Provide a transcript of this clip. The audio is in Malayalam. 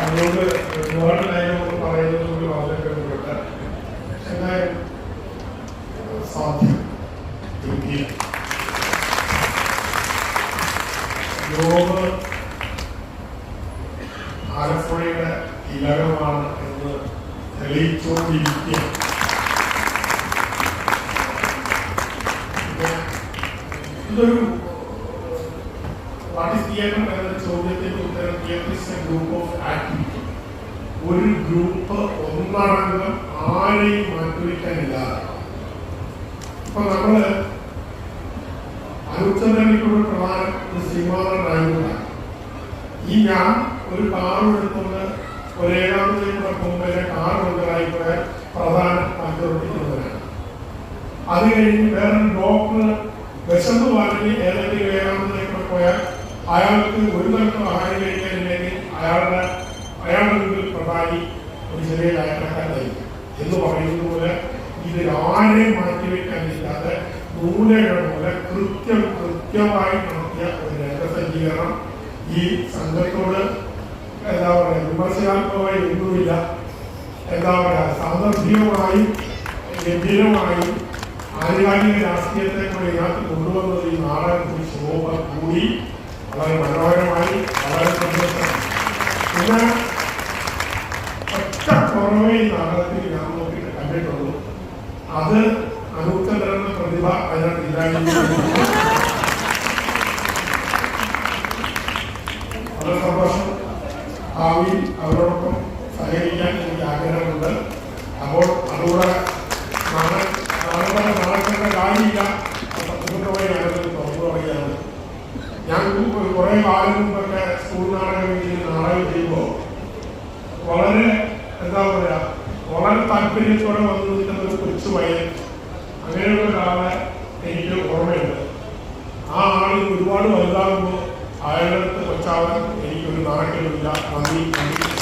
അതുകൊണ്ട് ഒരുപാട് കാര്യങ്ങൾ പറയുന്നത് കൊണ്ട് വളരെ കഴിവുണ്ട് എന്നാലും സാധ്യം ഇന്ത്യ യോഗ ആലപ്പുഴയുടെ തിലകമാണ് എന്ന് തെളിയിച്ചുകൊണ്ടിരിക്കുക ഇതൊരു വാട്ട് ഇസ് തിയേറ്റർ എന്ന ചോദ്യത്തിന് ഉത്തരം theatre is a group of activity ഒരു ഗ്രൂപ്പ് ഒന്നടങ്കം ആരെയും മാറ്റിവെക്കാനില്ലാതെ ഇപ്പൊ നമ്മൾ അനുച്ചതനിക്കുള്ള പ്രധാനം ഒരു സിനിമാനായിരുന്നു ഈ ഞാൻ ഒരു കാർ എടുത്തുകൊണ്ട് ഒരു ഏകാന്തതയുടെ പോകുമ്പോൾ കാർ കൊണ്ടുപോയ പ്രധാന മാറ്റിവെക്കുന്നവരാണ് അത് കഴിഞ്ഞ് വേറൊരു ഡോക്ടർ വിശന്ന് പറഞ്ഞ് ഏതെങ്കിലും ഏകാന്തതയ്ക്ക് പോയാൽ അയാൾക്ക് ഒരു മരണം ആഹാരം കഴിക്കാനില്ലെങ്കിൽ അയാളുടെ അയാളുടെ മുമ്പിൽ പ്രധാനി ഒരു ചെറിയ യാത്രക്കാരനായിരിക്കും എന്ന് പറയുന്നത് പോലെ ഇത് ആരെയും മാറ്റിവെക്കാനില്ലാതെ നൂലകൾ പോലെ കൃത്യം കൃത്യമായി നടത്തിയ ഒരു രംഗസജ്ജീകരണം. ഈ സംഘത്തോട് എന്താ പറയുക വിമർശനാത്മകമായി ഒന്നുമില്ല. എന്താ പറയുക സാന്ദർഭികമായും ഗംഭീരമായും ആനുകാലിക രാഷ്ട്രീയത്തെ കൂടെ ഇതിനകത്ത് കൊണ്ടുവന്നത് ഈ നാടകത്തിന് ശോഭ കൂടി വളരെ മനോഹരമായി വളരെ സന്തോഷം പിന്നെ ഒറ്റ കുറവേ ഈ നാടകത്തിൽ നോക്കിയിട്ട് കണ്ടിട്ടുള്ളൂ അത് അനൂത്തരന്ന പ്രതിഭ അതിനകത്ത് ഇല്ലായിരുന്നു വളരെ സന്തോഷം ഭാവിയിൽ അവരോടൊപ്പം സഹകരിക്കാൻ എനിക്ക് ആഗ്രഹമുണ്ട് അപ്പോൾ അതുകൂടെ നാളെ നടക്കേണ്ട കാര്യമില്ല ഞാൻ കുറെ കാലം മുമ്പൊക്കെ സ്കൂൾ നാടകവേദിയിൽ നാടകം ചെയ്യുമ്പോൾ വളരെ എന്താ പറയാ വളരെ താല്പര്യത്തോടെ വന്നു നിൽക്കുന്ന ഒരു കൊച്ചു പയ്യൻ അങ്ങനെയുള്ള ഒരാളെ എനിക്ക് ഓർമ്മയുണ്ട്. ആ ആളിൽ ഒരുപാട് വലുതാകുമ്പോൾ അയാളുടെ അടുത്ത് കൊച്ചാവാൻ എനിക്കൊരു നാണക്കേടില്ല. നന്ദി നന്ദി.